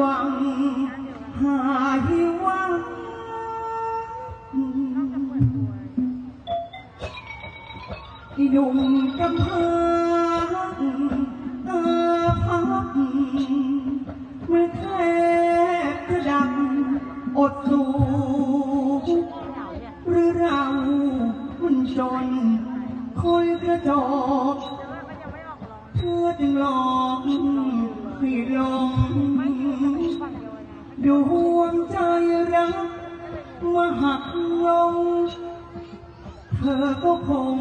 วัง หายวัง อีหนุ่มกำพร้ตาพับมื่อแทบจะดังอดสูหรือเราหุ่นจนคอยกระจกเธอจึงหลอกให้ลง ดวงใจรักมาหักลง เธอก็คง